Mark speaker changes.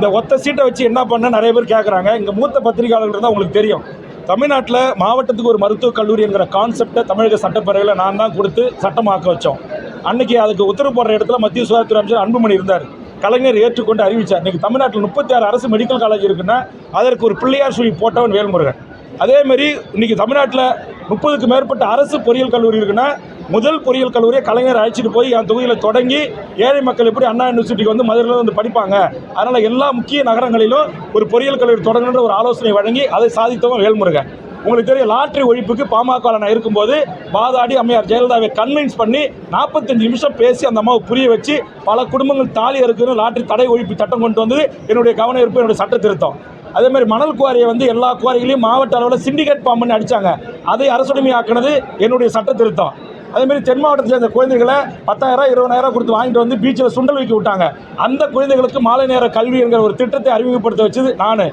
Speaker 1: இந்த ஒத்த சீட்டை வச்சு என்ன பண்ண நிறைய பேர் கேட்குறாங்க இங்கே மூத்த பத்திரிகையாளர்கள் தான் உங்களுக்கு தெரியும். தமிழ்நாட்டில் மாவட்டத்துக்கு ஒரு மருத்துவக் கல்லூரிங்கிற கான்செப்டை தமிழக சட்டப்பேரவையில் நான் தான் கொடுத்து சட்டமாக்க வச்சோம். அன்னைக்கு அதுக்கு உத்தரவு போடுற இடத்துல மத்திய சுகாதாரத்துறை அமைச்சர் அன்புமணி இருந்தார். கலைஞர் ஏற்றுக்கொண்டு அறிவிச்சார். இன்றைக்கி தமிழ்நாட்டில் முப்பத்தி ஆறு அரசு மெடிக்கல் காலேஜ் இருக்குன்னா அதற்கு ஒரு பிள்ளையார் சொல்லி போட்டவன் வேல்முருகன். அதேமாரி இன்றைக்கி தமிழ்நாட்டில் முப்பதுக்கு மேற்பட்ட அரசு பொறியியல் கல்லூரி இருக்குன்னா முதல் பொறியியல் கல்லூரியை கலைஞர் அழைச்சிட்டு போய் என் தொகுதியில் தொடங்கி ஏழை மக்கள் எப்படி அண்ணா யூனிவர்சிட்டிக்கு வந்து மதுரையில் வந்து படிப்பாங்க. அதனால் எல்லா முக்கிய நகரங்களிலும் ஒரு பொறியியல் கல்லூரி தொடங்கணுன்ற ஒரு ஆலோசனை வழங்கி அதை சாதித்தவன் வேல்முருகன். உங்களுக்கு தெரியும் லாட்ரி ஒழிப்புக்கு பாமக நான் இருக்கும்போது பாதாடி அம்மையார் ஜெயலலிதாவை கன்வின்ஸ் பண்ணி நாற்பத்தஞ்சு நிமிஷம் பேசி அந்த அம்மாவை புரிய வச்சு பல குடும்பங்கள் தாலி இருக்குன்னு லாட்ரி தடை ஒழிப்பு சட்டம் கொண்டு வந்தது. என்னுடைய கவன இருப்பு என்னுடைய சட்ட திருத்தம். அதே மாதிரி மணல் குவாரியை வந்து எல்லா குவாரிகளையும் மாவட்ட அளவில் சிண்டிகேட் பாம்புன்னு அடித்தாங்க அடிச்சாங்க. அதை அரசுடைமை ஆக்கினது என்னுடைய சட்ட திருத்தம். அதே மாதிரி தென் மாவட்டத்தில் சேர்ந்த குழந்தைகளை பத்தாயிரம் இருபதாயிரம் கொடுத்து வாங்கிட்டு வந்து பீச்சில் சுண்டல் வைக்க விட்டாங்க. அந்த குழந்தைகளுக்கு மாலை நேர கல்வி என்கிற ஒரு திட்டத்தை அறிமுகப்படுத்த வச்சது நான்.